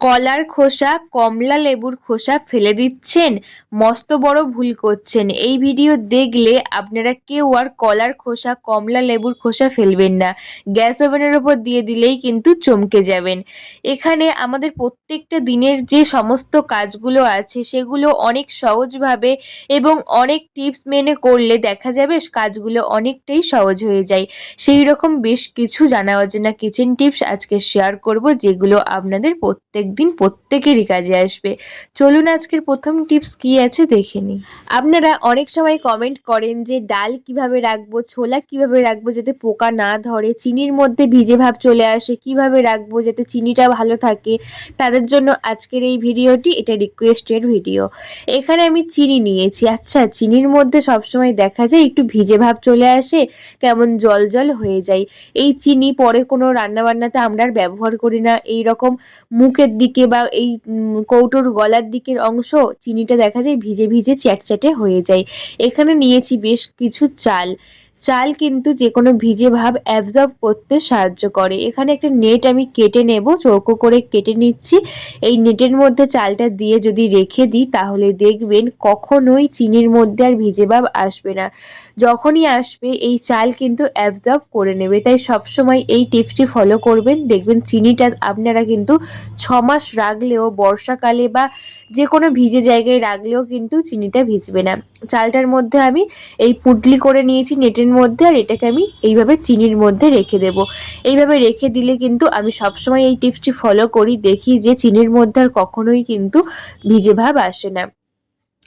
কলার খোসা, কমলা লেবুর খোসা ফেলে দিচ্ছেন। মস্ত বড় ভুল করছেন। এই ভিডিও দেখলে আপনারা কেউ আর কলার খোসা, কমলা লেবুর খোসা ফেলবেন না। গ্যাস ওভেনের ওপর দিয়ে দিলেই কিন্তু চমকে যাবেন। এখানে আমাদের প্রত্যেকটা দিনের যে সমস্ত কাজগুলো আছে, সেগুলো অনেক সহজভাবে এবং অনেক টিপস মেনে করলে দেখা যাবে কাজগুলো অনেকটাই সহজ হয়ে যায়। সেই রকম বেশ কিছু জানা অজানা কিচেন টিপস আজকে শেয়ার করব, যেগুলো আপনাদের প্রত্যেক দিন প্রত্যেকেরই কাজে আসবে। চলুন আজকের প্রথম টিপস কি আছে দেখে নিই। আপনারা অনেক সময় কমেন্ট করেন যে ডাল কীভাবে রাখব, ছোলা কীভাবে রাখব যাতে পোকা না ধরে, চিনির মধ্যে ভিজে ভাব চলে আসে, কীভাবে রাখব যাতে চিনিটা ভালো থাকে। তাদের জন্য আজকের এই ভিডিওটি এটা রিকোয়েস্টের ভিডিও এখানে আমি চিনি নিয়েছি। আচ্ছা চিনির মধ্যে সবসময় দেখা যায় একটু ভিজে ভাব চলে আসে, কেমন জল জল হয়ে যায়। এই চিনি পরে কোনো রান্নাবান্নাতে আমরা আর ব্যবহার করি না। এই রকম মুখের দিকে বা এই কৌটোর গলার দিকের অংশ চিনিটা দেখা যায় ভিজে ভিজে চ্যাটচ্যাটে হয়ে যায়। এখানে নিয়েছি বেশ কিছু চাল। চাল কিন্তু যে কোনো ভিজে ভাব অ্যাবজর্ব করতে সাহায্য করে। এখানে একটা নেট আমি কেটে নেব, চৌকো করে কেটে নিচ্ছি। এই নেটের মধ্যে চালটা দিয়ে যদি রেখে দিই, তাহলে দেখবেন কখনোই চিনির মধ্যে আর ভিজে ভাব আসবে না। যখনই আসবে, এই চাল কিন্তু অ্যাবজর্ব করে নেবে। তাই সবসময় এই টিপসটি ফলো করবেন। দেখবেন চিনিটা আপনারা কিন্তু ছ মাস রাখলেও, বর্ষাকালে বা যে কোনো ভিজে জায়গায় রাখলেও কিন্তু চিনিটা ভিজবে না। চালটার মধ্যে আমি এই পুটলি করে নিয়েছি নেটের মধ্যে আর এটাকে আমি এইভাবে চিনির মধ্যে রেখে দেব। এইভাবে রেখে দিলে কিন্তু আমি সবসময় এই টিপসটি ফলো করি, দেখি যে চিনির মধ্যে আর কখনোই কিন্তু ভিজে ভাব আসে না।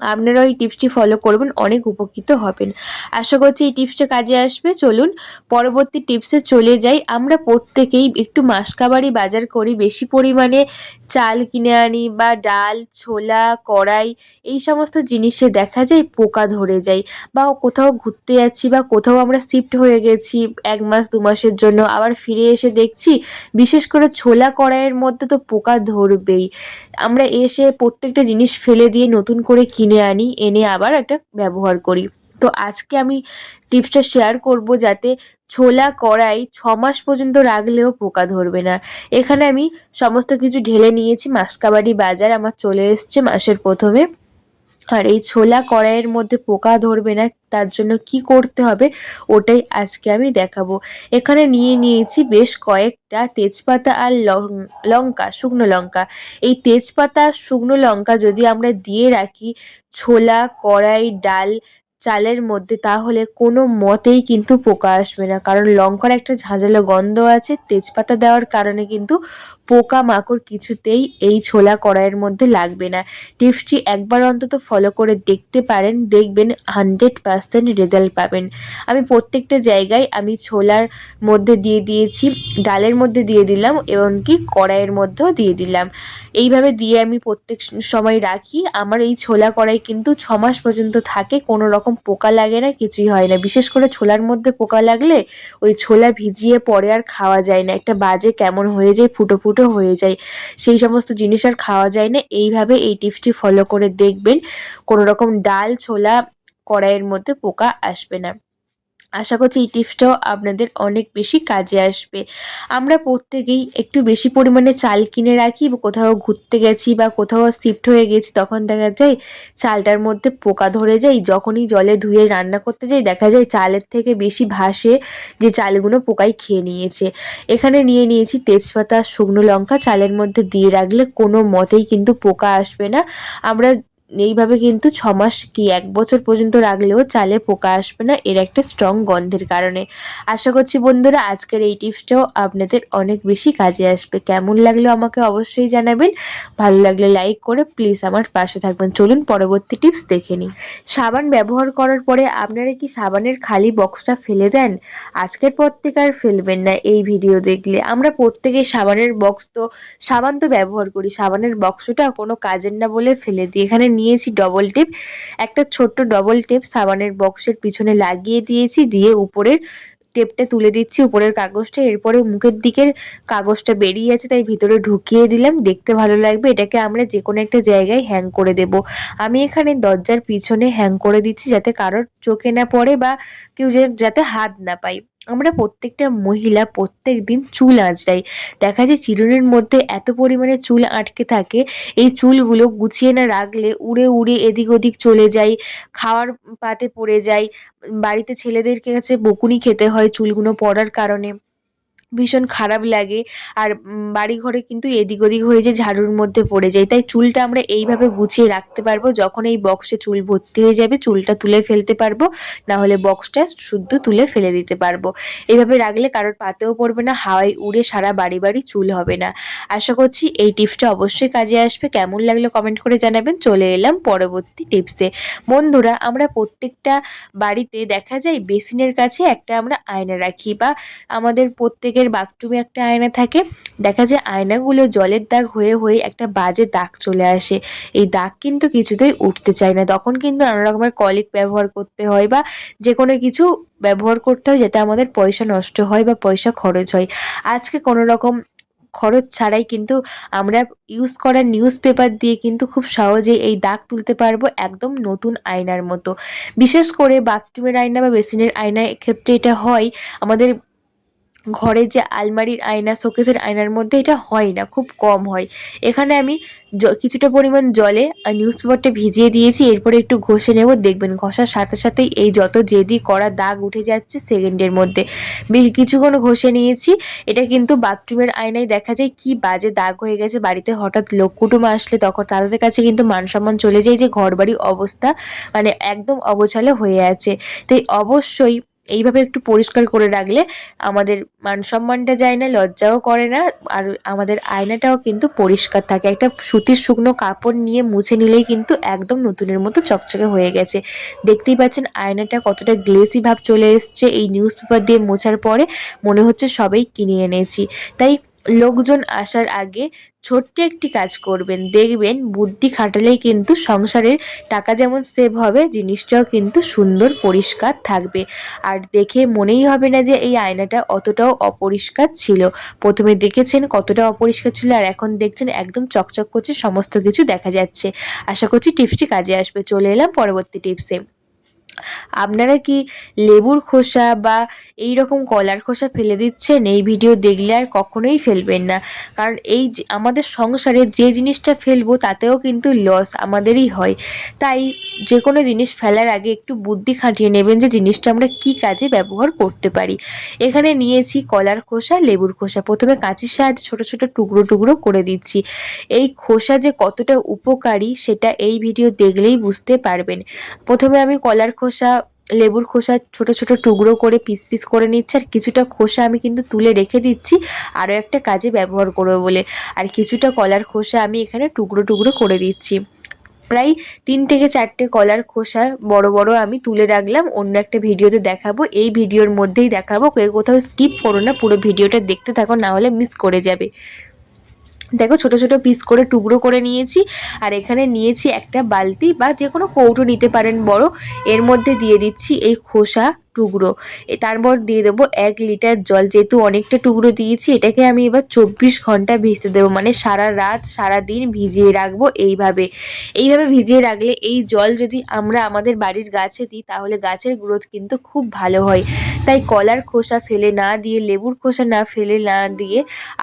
আপনারা এই টিপসটি ফলো করবেন, অনেক উপকৃত হবেন। আশা করছি এই টিপসটা কাজে আসবে। চলুন পরবর্তী টিপসে চলে যাই। আমরা প্রত্যেকেই একটু মাসকাবারি বাজার করি। বেশি পরিমাণে চাল কিনে আনি বা ডাল, ছোলা, কড়াই এই সমস্ত জিনিসে দেখা যায় পোকা ধরে যায় বা কোথাও ঘুরতে যাচ্ছি বা কোথাও আমরা শিফট হয়ে গেছি এক মাস, দু মাসের জন্য আবার ফিরে এসে দেখছি, বিশেষ করে ছোলা কড়াইয়ের মধ্যে তো পোকা ধরবেই। আমরা এসে প্রত্যেকটা জিনিস ফেলে দিয়ে নতুন করে কিনে আনি, এনে আবার একটা ব্যবহার করি। তো আজকে আমি টিপসটা শেয়ার করব যাতে ছোলা কড়াই ছ মাস পর্যন্ত রাখলেও পোকা ধরবে না। এখানে আমি সমস্ত কিছু ঢেলে নিয়েছি। মাসকাবাড়ি বাজার আমার চলে এসছে মাসের প্রথমে। আর এই ছোলা কড়াইয়ের মধ্যে পোকা ধরবে না, তার জন্য কি করতে হবে ওটাই আজকে আমি দেখাবো। এখানে নিয়ে নিয়েছি বেশ কয়েকটা তেজপাতা আর লঙ্কা, শুকনো লঙ্কা। এই তেজপাতা, শুকনো লঙ্কা যদি আমরা দিয়ে রাখি ছোলা, কড়াই, ডাল, চালের মধ্যে, তাহলে কোনো মতেই কিন্তু পোকা আসবে না। কারণ লঙ্কার একটা ঝাঁঝালো গন্ধ আছে, তেজপাতা দেওয়ার কারণে কিন্তু পোকা মাকড় কিছুতেই এই ছোলা কড়াইয়ের মধ্যে লাগবে না। টিপসটি একবার অন্তত ফলো করে দেখতে পারেন, দেখবেন হান্ড্রেড পার্সেন্ট রেজাল্ট পাবেন। আমি প্রত্যেকটা জায়গায় আমি ছোলার মধ্যে দিয়ে দিয়েছি, ডালের মধ্যে দিয়ে দিলাম এমনকি কড়াইয়ের মধ্যেও দিয়ে দিলাম। এইভাবে দিয়ে আমি প্রত্যেক সময় রাখি। আমার এই ছোলা কড়াই কিন্তু ছ মাস পর্যন্ত থাকে, কোনো রকম পোকা লাগে না, কিছুই হয় না। বিশেষ করে ছোলার মধ্যে পোকা লাগলে ওই ছোলা ভিজিয়ে পরে আর খাওয়া যায় না। একটা বাজে কেমন হয়ে যায় ফুটো ফুটো হয়ে যায়। সেই সমস্ত জিনিস আর খাওয়া যায় না। এইভাবে এই টিপসটি ফলো করে দেখবেন। কোনো রকম ডাল ছোলা কড়াইয়ের মধ্যে পোকা আসবে না। আশা করছি এই টিপসটাও আপনাদের অনেক বেশি কাজে আসবে। আমরা প্রত্যেকেই একটু বেশি পরিমাণে চাল কিনে রাখি, কোথাও ঘুরতে গেছি বা কোথাও শিফট হয়ে গেছি, তখন দেখা যায় চালটার মধ্যে পোকা ধরে যায়। যখনই জলে ধুয়ে রান্না করতে যাই, দেখা যায় চালের থেকে বেশি ভাসে যে চালগুলো পোকাই খেয়ে নিয়েছে। এখানে নিয়ে নিয়েছি তেজপাতা, শুকনো লঙ্কা, চালের মধ্যে দিয়ে রাখলে কোনো মতেই কিন্তু পোকা আসবে না। আমরা এইভাবে কিন্তু ছ মাস কি এক বছর পর্যন্ত রাখলেও চালে পোকা আসবে না, এর একটা স্ট্রং গন্ধের কারণে। আশা করছি বন্ধুরা আজকের এই টিপসটাও আপনাদের অনেক বেশি কাজে আসবে। কেমন লাগল আমাকে অবশ্যই জানাবেন। ভালো লাগলে লাইক করে প্লিজ আমার পাশে থাকবেন। চলুন পরবর্তী টিপস দেখে নিই। সাবান ব্যবহার করার পরে আপনারা কি সাবানের খালি বক্সটা ফেলে দেন? আজকের পর থেকে আর ফেলবেন না এই ভিডিও দেখলে। আমরা প্রত্যেকে সাবানের বক্স তো, সাবান তো ব্যবহার করি। সাবানের বক্সটা কোনো কাজের না বলে ফেলে দিই। এখানে নিয়েছি ডবল টেপ একটা ছোট্ট ডবল টেপ সাবানের বক্সের পিছনে লাগিয়ে দিয়েছি, দিয়ে উপরের টেপটা তুলে দিচ্ছি উপরের কাগজটা। এরপরে মুখের দিকের কাগজটা বেরিয়ে আছে, তাই ভিতরে ঢুকিয়ে দিলাম। দেখতে ভালো লাগবে, এটাকে আমরা যে কোনো একটা জায়গায় হ্যাং করে দেব। আমি এখানে দরজার পিছনে হ্যাং করে দিচ্ছি যাতে কারোর চোখে না পড়ে বা কেউ যাতে হাত না পাই আমরা প্রত্যেকটা মহিলা প্রত্যেক দিন চুল আঁচড়াই। দেখা যায় চিরুনের মধ্যে এত পরিমাণে চুল আটকে থাকে, এই চুলগুলো গুছিয়ে না রাখলে উড়ে উড়ে এদিক ওদিক চলে যায় খাওয়ার পাতে পড়ে যায় বাড়িতে ছেলেদের কাছে বকুনি খেতে হয় চুলগুলো পড়ার কারণে। ভীষণ খারাপ লাগে। আর বাড়ি ঘরে কিন্তু এদিক ওদিক হয়ে যে ঝাড়ুর মধ্যে পড়ে যায়। তাই চুলটা আমরা এইভাবে গুছিয়ে রাখতে পারব। যখন এই বক্সে চুল ভর্তি হয়ে যাবে, চুলটা তুলে ফেলতে পারব। না হলে বক্সটা শুদ্ধ তুলে ফেলে দিতে পারব। এইভাবে রাখলে কারোর পাতেও পড়বে না, হাওয়ায় উড়ে সারা বাড়ি বাড়ি চুল হবে না। আশা করছি এই টিপসটা অবশ্যই কাজে আসবে। কেমন লাগল কমেন্ট করে জানাবেন। চলে এলাম পরবর্তী টিপসে বন্ধুরা, আমরা প্রত্যেকটা বাড়িতে দেখা যায় বেসিনের কাছে একটা আমরা আয়না রাখি বা আমাদের প্রত্যেকের বাথরুমে একটা আয়না থাকে। দেখা যায় আয়নাগুলো জলের দাগ হয়ে হয়ে একটা বাজে দাগ চলে আসে। এই দাগ কিন্তু কিছুতেই উঠতে চায় না। তখন কিন্তু নানা রকমের কলিক ব্যবহার করতে হয় বা যে কোনো কিছু ব্যবহার করতে হয় যাতে আমাদের পয়সা নষ্ট হয় বা পয়সা খরচ হয়। আজকে কোনো রকম খরচ ছাড়াই কিন্তু আমরা ইউজ করা নিউজ পেপার দিয়ে কিন্তু খুব সহজেই এই দাগ তুলতে পারব একদম নতুন আয়নার মতো। বিশেষ করে বাথরুমের আয়না বা বেসিনের আয়নার ক্ষেত্রে এটা হয়। আমাদের ঘরের যে আলমারির আয়না, শোকেসের আয়নার মধ্যে এটা হয় না, খুব কম হয়। এখানে আমি কিছুটা পরিমাণ জলে নিউজ পেপারটা ভিজিয়ে দিয়েছি, এরপরে একটু ঘষে নেব, দেখবেন ঘষার সাথে সাথেই এই যত জেদি করা দাগ উঠে যাচ্ছে সেকেন্ডের মধ্যে। বেশ কিছুক্ষণ ঘষে নিয়েছি, এটা কিন্তু বাথরুমের আয়নায় দেখা যায় কি বাজে দাগ হয়ে গেছে, বাড়িতে হঠাৎ লোক কুটুম আসলে তখন তাদের কাছে কিন্তু মান সম্মান চলে যায় যে ঘর বাড়ি অবস্থা মানে একদম অবছালে হয়ে আছে। তাই অবশ্যই এইভাবে একটু পরিষ্কার করে রাখলে আমাদের মান সম্মানটা যায় না, লজ্জাও করে না, আর আমাদের আয়নাটাও কিন্তু পরিষ্কার থাকে। একটা সুতির শুকনো কাপড় নিয়ে মুছে নিলেই কিন্তু একদম নতুনের মতো চকচকে হয়ে গেছে। দেখতেই পাচ্ছেন আয়নাটা কতটা গ্লেসি ভাব চলে এসছে। এই নিউজ পেপার দিয়ে মোছার পরে মনে হচ্ছে সবাই কিনে এনেছি। তাই লোকজন আসার আগে ছোট্ট একটি কাজ করবেন। দেখবেন বুদ্ধি খাটালেই কিন্তু সংসারের টাকা যেমন সেভ হবে, জিনিসটাও কিন্তু সুন্দর পরিষ্কার থাকবে। আর দেখে মনেই হবে না যে এই আয়নাটা অতটাও অপরিষ্কার ছিল। প্রথমে দেখেছেন কতটা অপরিষ্কার ছিল আর এখন দেখছেন একদম চকচক করছে, সমস্ত কিছু দেখা যাচ্ছে। আশা করছি টিপসটি কাজে আসবে। চলে এলাম পরবর্তী টিপসে। আপনারা কি লেবুর খোসা বা এই রকম কলার খোসা ফেলে দিচ্ছেন? এই ভিডিও দেখলে আর কখনোই ফেলবেন না। কারণ এই আমাদের সংসারে যে জিনিসটা ফেলব তাতেও কিন্তু লস আমাদেরই হয়। তাই যে কোনো জিনিস ফেলার আগে একটু বুদ্ধি খাটিয়ে নেবেন যে জিনিসটা আমরা কি কাজে ব্যবহার করতে পারি। এখানে নিয়েছি কলার খোসা, লেবুর খোসা। প্রথমে কাঁচির সাহায্যে ছোটো ছোটো টুকরো টুকরো করে দিচ্ছি। এই খোসা যে কতটা উপকারী সেটা এই ভিডিও দেখলেই বুঝতে পারবেন। প্রথমে আমি কলার খোসা লেবুর খোসা ছোট ছোট টুকরো করে পিস পিস করে নিচ্ছে। আর কিছুটা খোসা আমি কিন্তু তুলে রেখে দিচ্ছি। আরও একটা কাজে ব্যবহার করব বলে। আর কিছুটা কলার খোসা আমি এখানে টুকরো টুকরো করে দিচ্ছি। প্রায় তিন থেকে চারটে কলার খোসা বড় বড় আমি তুলে রাখলাম। অন্য একটা ভিডিওতে দেখাবো। এই ভিডিওর মধ্যেই দেখাবো। কেউ কোথাও স্কিপ করো না। পুরো ভিডিওটা দেখতে থাকো, না হলে মিস করে যাবে। দেখো ছোট ছোট পিস করে টুকরো করে নিয়েছি, আর এখানে নিয়েছি একটা বালতি বা যে কোনো কৌটো নিতে পারেন বড়। এর মধ্যে দিয়ে দিচ্ছি এই খোসা। টুকরো। তারপর দিয়ে দেবো এক লিটার জল। যেহেতু অনেকটা টুকরো দিয়েছি, এটাকে আমি এবার চব্বিশ ঘণ্টা ভিজতে দেবো। মানে সারা রাত, সারা দিন ভিজিয়ে রাখব এইভাবে। এইভাবে ভিজিয়ে রাখলে এই জল যদি আমরা আমাদের বাড়ির গাছে দিই, তাহলে গাছের গ্রোথ কিন্তু খুব ভালো হয়। তাই কলার খোসা ফেলে না দিয়ে, লেবুর খোসা না ফেলে না দিয়ে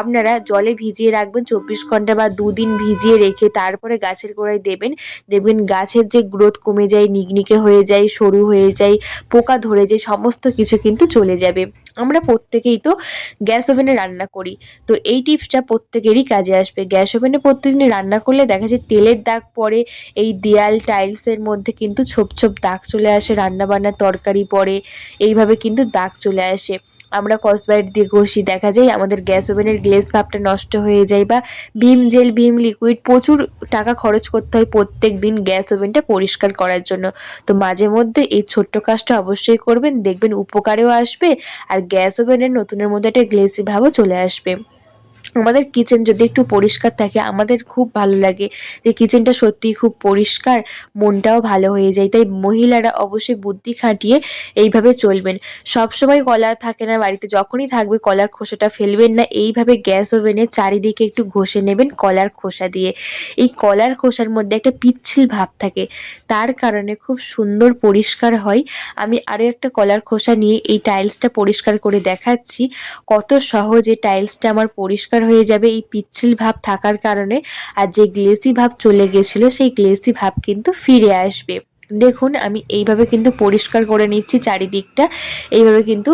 আপনারা জলে ভিজিয়ে রাখবেন চব্বিশ ঘণ্টা বা দুদিন ভিজিয়ে রেখে তারপরে গাছের গোড়ায় দেবেন। দেখবেন গাছের যে গ্রোথ কমে যায় নিগনিকে হয়ে যায়, সরু হয়ে যায়, পোকা ধরে যায় সমস্ত কিছু কিন্তু চলে যাবে। আমরা প্রত্যেকেই তো গ্যাস ওভেনে রান্না করি। তো এই টিপসটা প্রত্যেকেরই কাজে আসবে। গ্যাস ওভেনে প্রত্যেকদিন রান্না করলে দেখা যায় তেলের দাগ পড়ে, এই দেয়াল টাইলসের মধ্যে কিন্তু ছোপ ছোপ দাগ চলে আসে রান্না বান্নার তরকারি পড়ে, এইভাবে কিন্তু দাগ চলে আসে। আমরা কসবাইট দিয়ে ঘষি, দেখা যায় আমাদের গ্যাস ওভেনের গ্লেস ভাবটা নষ্ট হয়ে যায় বা ভীম জেল, ভীম লিকুইড প্রচুর টাকা খরচ করতে হয় প্রত্যেক দিন গ্যাস ওভেনটা পরিষ্কার করার জন্য। তো মাঝে মধ্যে এই ছোট্ট কাজটা অবশ্যই করবেন, দেখবেন উপকারেও আসবে আর গ্যাস ওভেনের নতুনের মধ্যে একটা গ্লেসি ভাবও চলে আসবে। আমাদের কিচেন যদি একটু পরিষ্কার থাকে, আমাদের খুব ভালো লাগে। যে কিচেনটা সত্যিই খুব পরিষ্কার, মনটাও ভালো হয়ে যায়। তাই মহিলারা অবশ্যই বুদ্ধি খাটিয়ে এইভাবে চলবেন। সবসময় কলা থাকে না বাড়িতে, যখনই থাকবে কলার খোসাটা ফেলবেন না। এইভাবে গ্যাস ওভেনে চারিদিকে একটু ঘষে নেবেন কলার খোসা দিয়ে। এই কলার খোসার মধ্যে একটা পিচ্ছিল ভাব থাকে। তার কারণে খুব সুন্দর পরিষ্কার হয়। আমি আরও একটা কলার খোসা নিয়ে এই টাইলসটা পরিষ্কার করে দেখাচ্ছি। কত সহজে টাইলসটা আমার পরিষ্কার হয়ে যাবে এই পিচ্ছিল ভাব থাকার কারণে। আর যে গ্লেসি ভাব চলে গেছিল, সেই গ্লেসি ভাব কিন্তু ফিরে আসবে। দেখুন, আমি এইভাবে কিন্তু পরিষ্কার করে নিচ্ছি চারিদিকটা। এইভাবে কিন্তু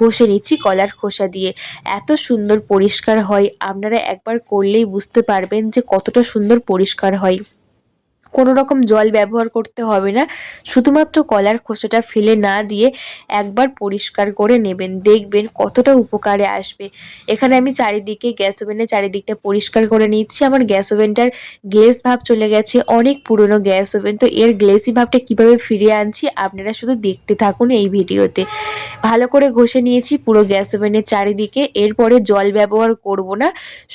ঘষে নিচ্ছি কলার খোসা দিয়ে। এত সুন্দর পরিষ্কার হয়। আপনারা একবার করলেই বুঝতে পারবেন যে কতটা সুন্দর পরিষ্কার হয়। কোনো রকম জল ব্যবহার করতে হবে না। শুধুমাত্র কলার খোসাটা ফেলে না দিয়ে একবার পরিষ্কার করে নেবেন। দেখবেন কতটা উপকারে আসবে। এখানে আমি চারিদিকে গ্যাস ওভেনের চারিদিকটা পরিষ্কার করে নিচ্ছি। আমার গ্যাস ওভেনটার গ্লেস ভাব চলে গেছে, অনেক পুরনো গ্যাস ওভেন। তো এর গ্লেসি ভাবটা কীভাবে ফিরিয়ে আনছি আপনারা শুধু দেখতে থাকুন এই ভিডিওতে। ভালো করে ঘষে নিয়েছি পুরো গ্যাস ওভেনের চারিদিকে। এরপরে জল ব্যবহার করব না।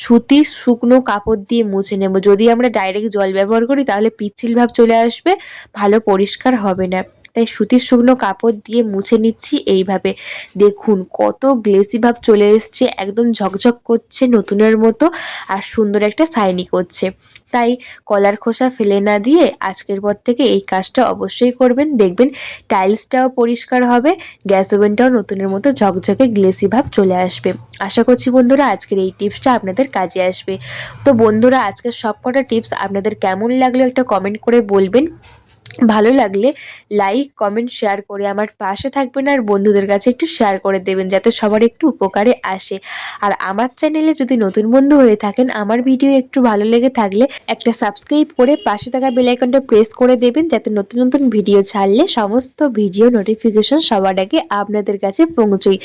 সুতি শুকনো কাপড় দিয়ে মুছে নেব। যদি আমরা ডাইরেক্ট জল ব্যবহার করি তাহলে পিচ্ছিল ভাব চলে আসবে ভালো পরিষ্কার হবে না। তাই সুতির শুকনো কাপড় দিয়ে মুছে নিচ্ছি এইভাবে। দেখুন কত গ্লেসি ভাব চলে এসছে, একদম ঝকঝক করছে নতুনের মতো আর সুন্দর একটা সাইনি করছে। তাই কলার খোসা ফেলে না দিয়ে আজকের পর থেকে এই কাজটা অবশ্যই করবেন। দেখবেন টাইলসটাও পরিষ্কার হবে গ্যাস ওভেনটাও নতুনের মতো ঝকঝকে গ্লেসি ভাব চলে আসবে। আশা করছি বন্ধুরা আজকের এই টিপসটা আপনাদের কাজে আসবে। তো বন্ধুরা আজকের সবকটা টিপস আপনাদের কেমন লাগল একটা কমেন্ট করে বলবেন। ভালো লাগলে লাইক কমেন্ট শেয়ার করে আমার পাশে থাকবেন আর বন্ধুদের কাছে একটু শেয়ার করে দেবেন যাতে সবার একটু উপকারে আসে। আর আমার চ্যানেলে যদি নতুন বন্ধু হয়ে থাকেন, আমার ভিডিও একটু ভালো লেগে থাকলে একটা সাবস্ক্রাইব করে পাশে থাকা বেলাইকনটা প্রেস করে দেবেন যাতে নতুন নতুন ভিডিও ছাড়লে সমস্ত ভিডিও নোটিফিকেশন সবার আগে আপনাদের কাছে পৌঁছই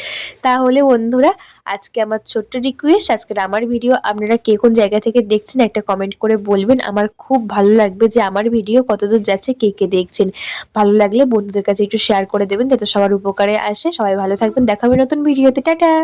তাহলে বন্ধুরা আজকে আমার ছোট্ট রিকোয়েস্ট আজকের আমার ভিডিও আপনারা কে কোন জায়গা থেকে দেখছেন একটা কমেন্ট করে বলবেন। আমার খুব ভালো লাগবে যে আমার ভিডিও কতদূর যাচ্ছে, কে কে দেখছেন। ভালো লাগলে বন্ধুদের কাছে একটু শেয়ার করে দেবেন, যাতে সবার উপকারে আসে। সবাই ভালো থাকবেন, দেখাবে নতুন ভিডিওতে টাটা!